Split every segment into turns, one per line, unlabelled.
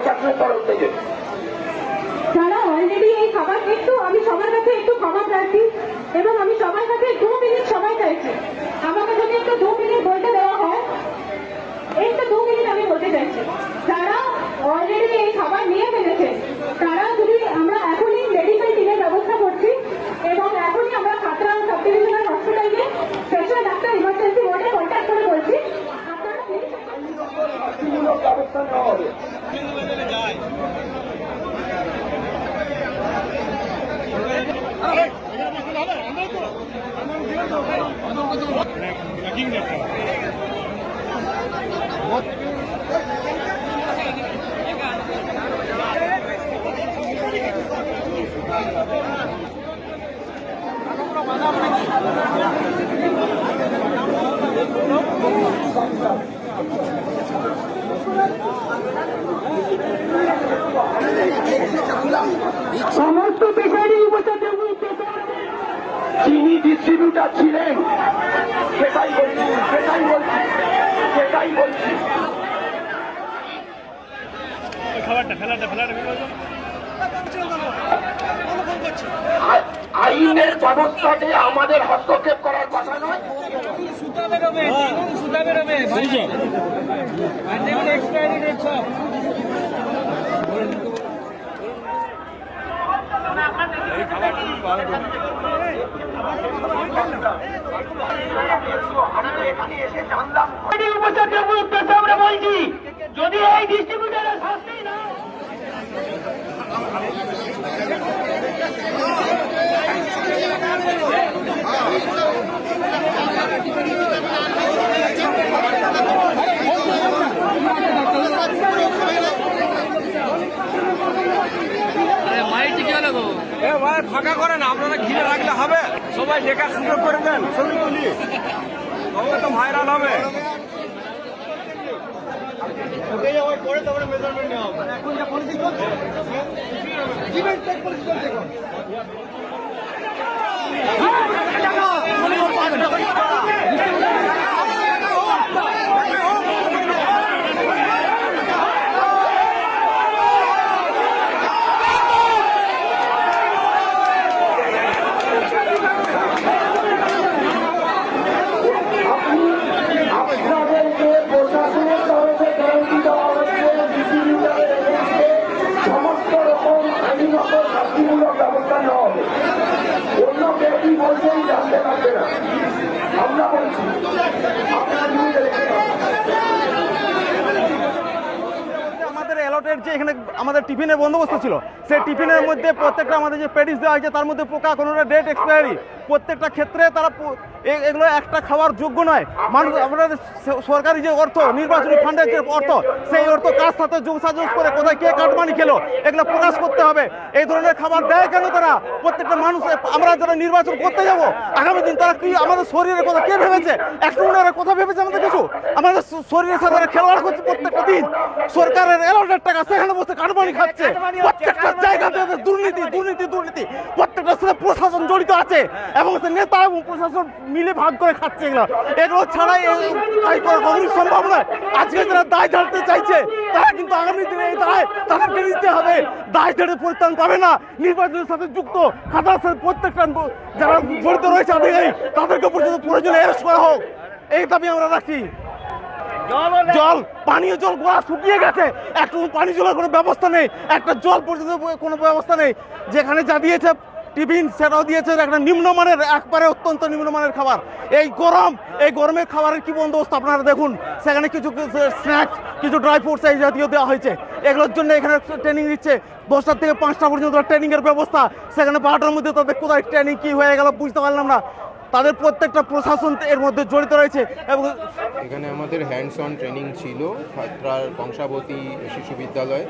প্রশাসনের
অলরেডি এই খাবার একটু, আমি সবার কাছে একটু ক্ষমা প্রার্থী এবং আমি সবার কাছে দু মিনিট সময় চাইছি। আমাকে যদি একটু দু মিনিট বলতে দেওয়া
Thank you. যিনি ডিস্ট্রিবিউটার ছিলেন সেটাই বলছি সেটাই বলছি সেটাই বলছি। আইনের ব্যবস্থাতে আমাদের হস্তক্ষেপ করার কথা নয়।
সুতা বেরোবে দেখুন সুতা বেরোবে আর দেখুন এক্সপায়ারি ডেট সব
এখানে এসে জানলাম উপচার্য উদ্দেশ্যে আমরা বলছি যদি এই
ফাঁকা করেন, আপনারা ঘিরে রাখলে হবে। সবাই দেখার সুযোগ করে দেন। ছবি তবে তো ভাইরাল হবে। এখন যা পলিসি চলছে ডিবেট পলিসি চলছে এখন
আপনাদেরকে প্রশাসনের তরফে গ্যারান্টি দেওয়া হচ্ছে ডিস্ট্রিবিউটারের এগেন্সে সমস্ত রকম আইনগত শাস্তিমূলক ব্যবস্থা নেওয়া হবে অন্য কেউ জানতে পারবে না। আমরা বলছি
যে এখানে আমাদের টিফিনের বন্দোবস্ত ছিল, সেই টিফিনের মধ্যে প্রত্যেকটা আমাদের যে পেডিস দেওয়া হয়েছে, তার মধ্যে পোকা, কোনোটা ডেট এক্সপায়ারি, প্রত্যেকটা ক্ষেত্রে তারা এগুলো একটা খাওয়ার যোগ্য নয়। মানুষ আপনাদের সরকারি যে অর্থ, নির্বাচনী ফান্ডের যে অর্থ, সেই অর্থ কাজ সাথে যোগ সাজস করে কোথায় কে কাটমানি খেলো, এগুলো প্রকাশ করতে হবে। এই ধরনের খাবার দেয় কেন তারা? প্রত্যেকটা মানুষ, আমরা যারা নির্বাচন করতে যাব, আগামী দিন তারা কি আমাদের শরীরের কথা কে ভেবেছে? উনারা কথা ভেবেছে আমাদের কিছু? আমাদের শরীরের সাথে খেলোয়াড় করছে প্রত্যেকটা দিন। সরকারের এলাউডের টাকা সেখানে বসে কাটমানি খাচ্ছে। প্রত্যেকটা জায়গাতে দুর্নীতি দুর্নীতি দুর্নীতি। প্রত্যেকটা সাথে প্রশাসন জড়িত আছে। এবং নেতা এবং প্রশাসন মিলে ভাগ করে খাচ্ছে এগুলো এগুলো ছাড়াই এই কাজ করা কখনোই সম্ভব নয় আজকে যারা দায় ঝাড়তে চাইছে তারা কিন্তু আগামী দিনে এই দায় তাদেরকে নিতে হবে। দায় ঝাড়ে পরিত্রাণ পাবে না। নির্বাচনের সাথে যুক্ত খাতার সাথে প্রত্যেকটা যারা জড়িত রয়েছে আধিকারিক তাদেরকে পর্যন্ত প্রয়োজনে অ্যারেস্ট করা হোক। এই দাবি আমরা রাখছি জল পানীয় জল গোয়া শুকিয়ে গেছে। একটু পানি জলের কোনো ব্যবস্থা নেই। একটা জল পর্যন্ত কোনো ব্যবস্থা নেই। যেখানে যা দিয়েছে টিফিন সেটাও দিয়েছে একটা নিম্নমানের, একবারে অত্যন্ত নিম্নমানের খাবার। এই গরম, এই গরমের খাবারের কি বন্দোবস্ত আপনারা দেখুন। সেখানে কিছু স্ন্যাক্স কিছু ড্রাই ফ্রুটস এই জাতীয় দেওয়া হয়েছে। এগুলোর জন্য এখানে ট্রেনিং দিচ্ছে দশটার থেকে পাঁচটা পর্যন্ত ট্রেনিংয়ের ব্যবস্থা। সেখানে বারোটার মধ্যে তাদের কোথায় ট্রেনিং কী হয়ে গেল বুঝতে পারলাম না। তাদের প্রত্যেকটা প্রশাসন এর মধ্যে জড়িত রয়েছে এবং
এখানে আমাদের হ্যান্ডস অন ট্রেনিং ছিল খাত্রার কংসাবতী শিশু বিদ্যালয়।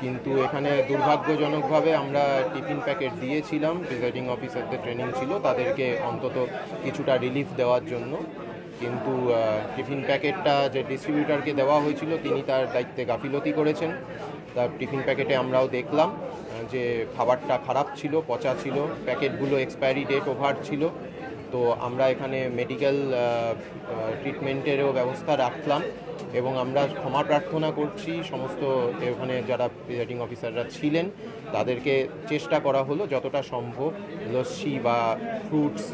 কিন্তু এখানে দুর্ভাগ্যজনকভাবে আমরা টিফিন প্যাকেট দিয়েছিলাম প্রিজাইডিং অফিসারদের ট্রেনিং ছিল, তাদেরকে অন্তত কিছুটা রিলিফ দেওয়ার জন্য। কিন্তু টিফিন প্যাকেটটা যে ডিস্ট্রিবিউটারকে দেওয়া হয়েছিল, তিনি তার দায়িত্বে গাফিলতি করেছেন। তার টিফিন প্যাকেটে আমরাও দেখলাম যে খাবারটা খারাপ ছিল, পচা ছিল, প্যাকেটগুলো এক্সপায়ারি ডেট ওভার ছিল। তো আমরা এখানে মেডিকেল ট্রিটমেন্টেরও ব্যবস্থা রাখলাম এবং আমরা ক্ষমা প্রার্থনা করছি। সমস্ত এখানে যারা প্রিজাইডিং অফিসাররা ছিলেন, তাদেরকে চেষ্টা করা হলো যতটা সম্ভব লস্যি বা ফ্রুটস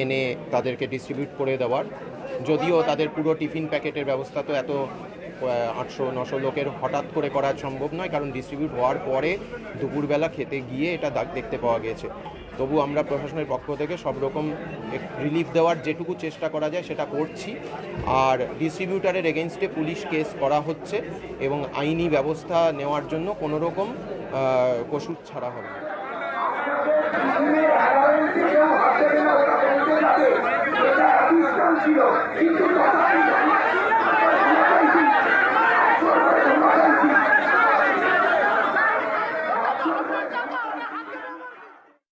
এনে তাদেরকে ডিস্ট্রিবিউট করে দেওয়ার। যদিও তাদের পুরো টিফিন প্যাকেটের ব্যবস্থা তো এত আটশো, নশো লোকের হঠাৎ করে করা সম্ভব নয়, কারণ ডিস্ট্রিবিউট হওয়ার পরে দুপুরবেলা খেতে গিয়ে এটা দেখতে পাওয়া গেছে। তবু আমরা প্রশাসনের পক্ষ থেকে সব রকম রিলিফ দেওয়ার যেটুকু চেষ্টা করা যায় সেটা করছি। আর ডিস্ট্রিবিউটারের এগেনস্টে পুলিশ কেস করা হচ্ছে এবং আইনি ব্যবস্থা নেওয়ার জন্য কোনো রকম কসুর ছাড়া হবে
ছিল